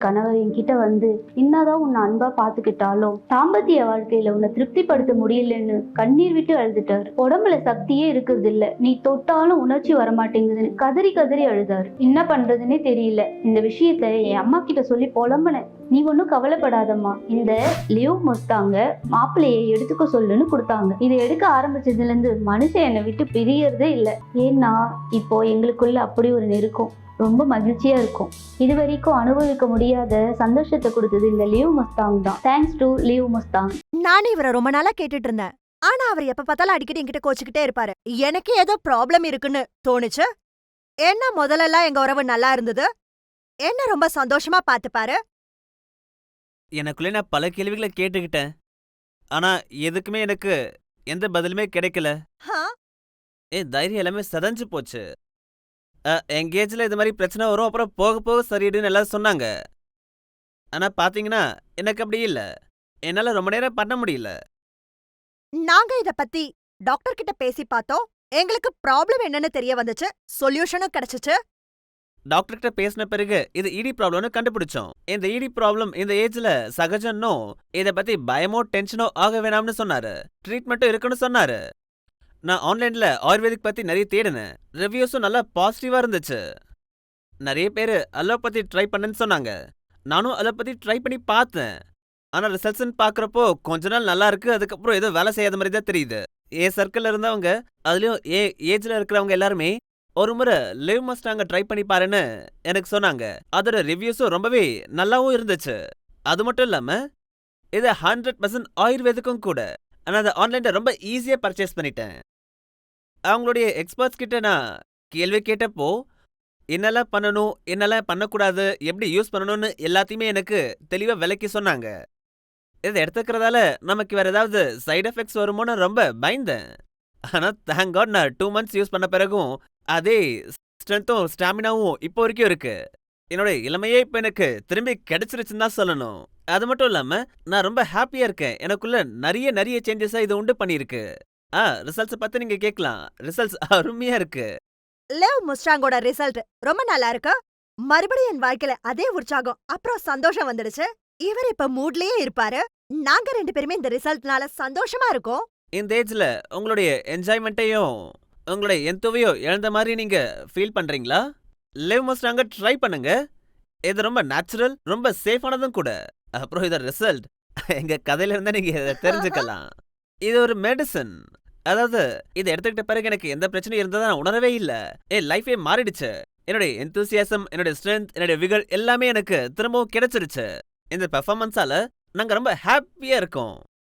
கணவர் என்கிட்ட வந்து என்னதான் உன்னை அன்பா பாத்துக்கிட்டாலும் தாம்பத்திய வாழ்க்கையில உன்னை திருப்திப்படுத்த முடியலன்னு கண்ணீர் விட்டு அழுதுட்டாரு. உடம்புல சக்தியே இருக்கிறது இல்ல நீ தொட்டாலும் உணர்ச்சி வரமாட்டேங்குதுன்னு கதறி கதறி அழுதாரு. என்ன பண்றதுன்னே தெரியல. இந்த விஷயத்த என் அம்மா கிட்ட சொல்லி புலம்புனேன். நீ ஒன்றும் கவலைப்படாதம்மா. இந்த லிவ் முஸ்தாங்க மாப்பிள்ளையை எடுத்துக்க சொல்லுன்னு கொடுத்தாங்க. இதை எடுக்க ஆரம்பிச்சதுல இருந்து மனுஷன் என்னை விட்டு பிரியறதே இல்லை. ஏன்னா இப்போ எங்களுக்குள்ள அப்படி ஒரு நெருக்கம். ரொம்ப மகிழ்ச்சியா இருக்கும். இது வரைக்கும் அனுபவிக்க முடியாத சந்தோஷத்தை கொடுத்தது இந்த லீவ் மஸ்தாங் தான். Thanks to leave Mustang. நானே இவரை ரொம்ப நாளா கேட்டுட்டு இருந்தேன். ஆனா அவர் எப்ப பார்த்தாலும் அடிக்கடி என்கிட்ட கோச்சுக்கிட்டே இருப்பாரு. எனக்கு ஏதோ ப்ராப்ளம் இருக்குன்னு தோணுச்சு. என்ன முதல்லலாம் எங்க உறவு நல்லா இருந்தது? என்ன ரொம்ப சந்தோஷமா பாத்துப்பாரு எனக்குள்ளே நான் பல கேள்விகளை கேட்டுக்கிட்டேன். ஆனா எதுக்குமே எனக்கு எந்த பதிலுமே கிடைக்கல. ஹா? என் தைரியம் எல்லாமே சதஞ்சு போச்சு. எங்கேஜில் இது மாதிரி பிரச்சனை வரும். அப்புறம் போக போக சரியிடுன்னு எல்லாரும் சொன்னாங்க. ஆனா பாத்தீங்கன்னா எனக்கு அப்படி இல்ல. என்னால ரொம்ப நேரம் பண்ண முடியல. நாங்க இத பத்தி டாக்டர் கிட்ட பேசி பார்த்தோம். எங்களுக்கு ப்ராப்ளம் என்னன்னு தெரிய வந்துச்சு. சொல்யூஷனும் கிடைச்சுச்சு. டாக்டர் கிட்ட பேசின பிறகு இது இடி ப்ராப்ளம்னு கண்டுபிடிச்சோம். இந்த இடி ப்ராப்ளம் இந்த ஏஜ்ல சகஜம்னோ இத பத்தி பயமோ டென்ஷனோ ஆக வேணாம்னு சொன்னாரு. ட்ரீட்மெண்ட்டும் இருக்குன்னு சொன்னாரு. நான் ஆன்லைன்ல ஆயுர்வேதிக் பத்தி நிறைய தேடினேன். ரிவ்யூஸும் நல்லா பாசிட்டிவா இருந்துச்சு. நிறைய பேர் அலோபதி ட்ரை பண்ணுன்னு சொன்னாங்க. நானும் அலோபதி ட்ரை பண்ணி பார்த்தேன். ஆனா ரிசல்ட்ஸ்னு பாக்குறப்போ கொஞ்ச நாள் நல்லா இருக்கு அதுக்கப்புறம் ஏதோ வேலை செய்யாத மாதிரி தான் தெரியுது. ஏ சர்க்கிள்ல இருந்தவங்க அதுலயும் ஏ ஏஜ்ல இருக்கிறவங்க எல்லாருமே ஒரு முறை லிவ் மஸ்டாங்க ட்ரை பண்ணி பாருன்னு எனக்கு சொன்னாங்க. அதோட ரிவ்யூஸும் ரொம்பவே நல்லாவும் இருந்துச்சு. அது மட்டும் இல்லாம இது ஹண்ட்ரட் பர்சன்ட் ஆயுர்வேதிக்கும் கூட. ஆனால் அதை ஆன்லைன்ல ரொம்ப ஈஸியா பர்ச்சேஸ் பண்ணிட்டேன். அவங்களுடைய எக்ஸ்பர்ட்ஸ் கிட்ட நான் கேள்வி கேட்டப்போ என்னெல்லாம் பண்ணணும்? என்னெல்லாம் பண்ணக்கூடாது? எப்படி யூஸ் பண்ணணும்னு எல்லாத்தையுமே எனக்கு தெளிவா விளக்கி சொன்னாங்க. இதை எடுத்துக்கிறதால நமக்கு வேற ஏதாவது சைடு எஃபெக்ட்ஸ் வருமோன்னு ரொம்ப பயந்தேன். ஆனா தேங்க் காட் நான் டூ மந்த்ஸ் யூஸ் பண்ண பிறகும் அதே ஸ்ட்ரென்த்தும் ஸ்டாமினாவும் இப்போ வரைக்கும் இருக்கு. என்னோட இளமையே இப்போ எனக்கு திரும்பி கிடைச்சிருச்சுன்னு தான் சொல்லணும். அது மட்டும் இல்லாம நான் ரொம்ப ஹாப்பியா இருக்கேன். எனக்குள்ள நிறைய நிறைய சேஞ்சஸா இது உண்டு பண்ணியிருக்கு. ஆ ரிசல்ட்ஸ் பத்தி நீங்க கேட்கலாம். ரிசல்ட்ஸ் அருமையா இருக்கு. லேவ் முஸ்டாங்கோட ரிசல்ட் ரொம்ப நல்லா இருக்கு. மறுபடியும் என் வாழ்க்கையில அதே உற்சாகம் அப்புறம் சந்தோஷம் வந்துடுச்சு. இவர் இப்ப மூட்லயே இருப்பாரு. நாங்க ரெண்டு பேருமே இந்த ரிசல்ட்னால சந்தோஷமா இருக்கோம். இந்த ஏஜ்ல உங்களுடைய என்ஜாய்மெண்ட்டையும் உங்களுடைய எந்தவையும் இழந்த மாதிரி நீங்க ஃபீல் பண்றீங்களா? லிவ் மஸ்டாங்க ட்ரை பண்ணுங்க. இது ரொம்ப நேச்சுரல் ரொம்ப சேஃபானதும் கூட. அப்புறம் இதோட ரிசல்ட் எங்க கதையில இருந்தா நீங்க இதை தெரிஞ்சுக்கலாம். இது ஒரு மெடிசன் அதாவது இதை எடுத்துக்கிட்ட பிறகு எனக்கு எந்த பிரச்சனையும் இருந்ததா நான் உணரவே இல்ல. என் லைஃபே மாறிடுச்சு. என்னுடைய எந்தூசியாசம் என்னுடைய ஸ்ட்ரென்த் என்னுடைய விகல் எல்லாமே எனக்கு திரும்பவும் கிடைச்சிருச்சு. இந்த பெர்ஃபார்மன்ஸால நாங்க ரொம்ப ஹாப்பியா இருக்கோம்.